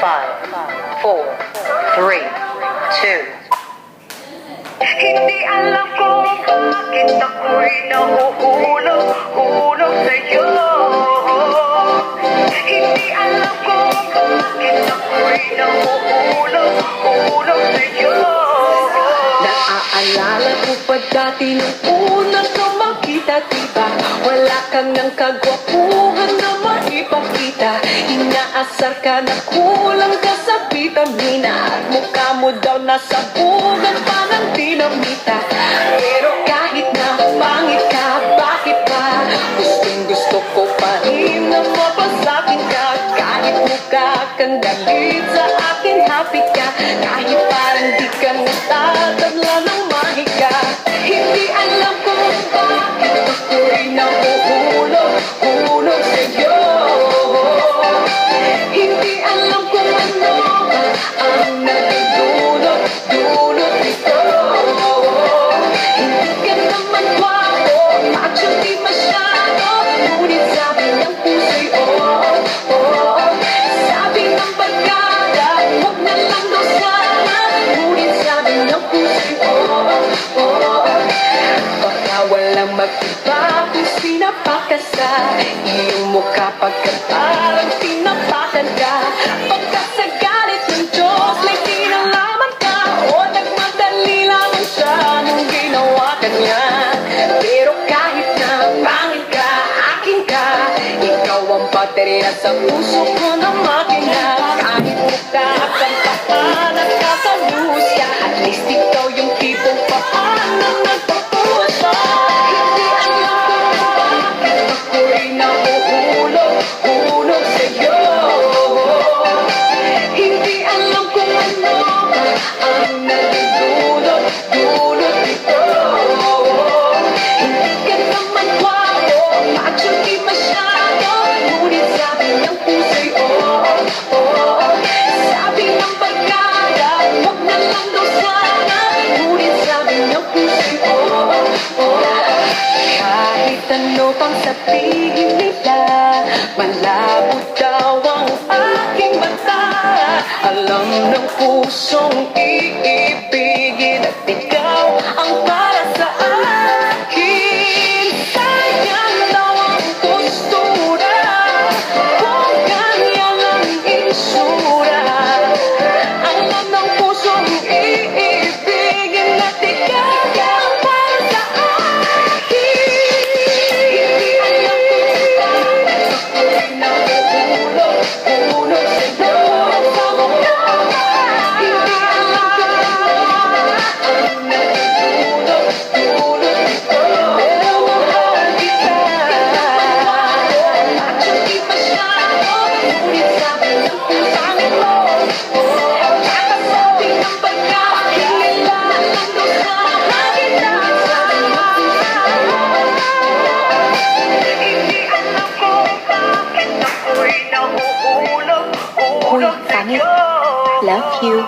Five, four, three, two, Hindi alam ko bakit ako'y nahuhulog, hulog sa'yo Naaalala ko pa dati nung una ka makita Diba? Wala kang ng kagwapuhan na maipakita. Inaasar ka na kulang ka sa vitamina. Mukha mo daw nasa bugan pa ng dinamita. Pero kahit na pangit ka, bakit ba? Gustong gusto ko pa rin na mapasakin ka. Kahit mukha kang galit sa akin, happy bakit ako'y mag-iba kung sinapakan sa iyong mukha Pagkat parang tinapakan ka Pagka sa galit ng Diyos may kinalaman ka. O nagmadali lang siya nung ginawa ka niya. Pero kahit na pangit ka, akin ka. Ikaw ang baterya sa puso ko na makina. Kahit mukha kang papanak ka sa lusya Kahit ano pang sabihin nila Malabo daw ang aking mata. Alam ng pusong iibigin At ikaw ang para Oh, Love you.